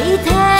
Thế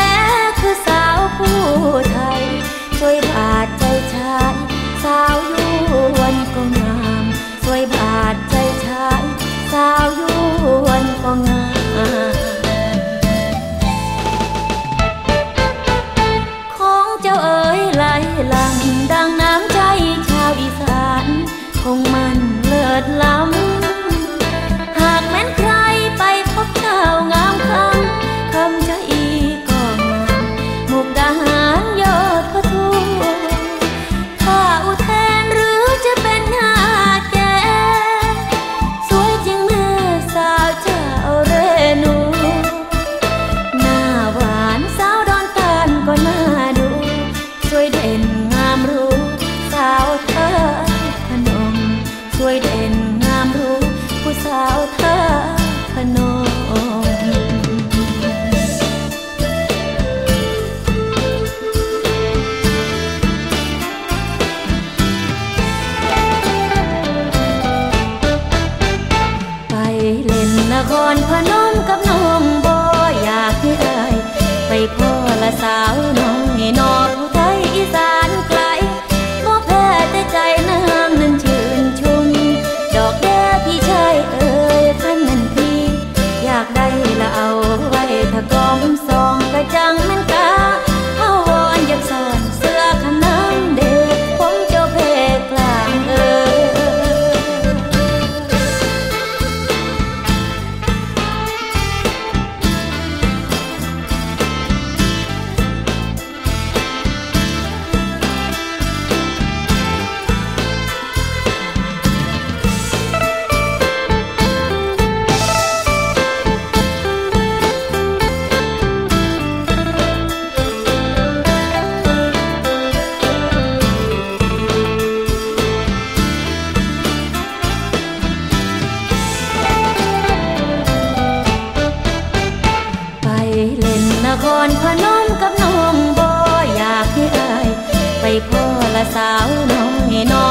อนพนมกับน้องบ่อยากให้อาย ไปพ่อละสาวน้องให้น้อง อนพนมกับน้องบ่อยากให้อาย ไปพ่อละสาวน้องให้นอ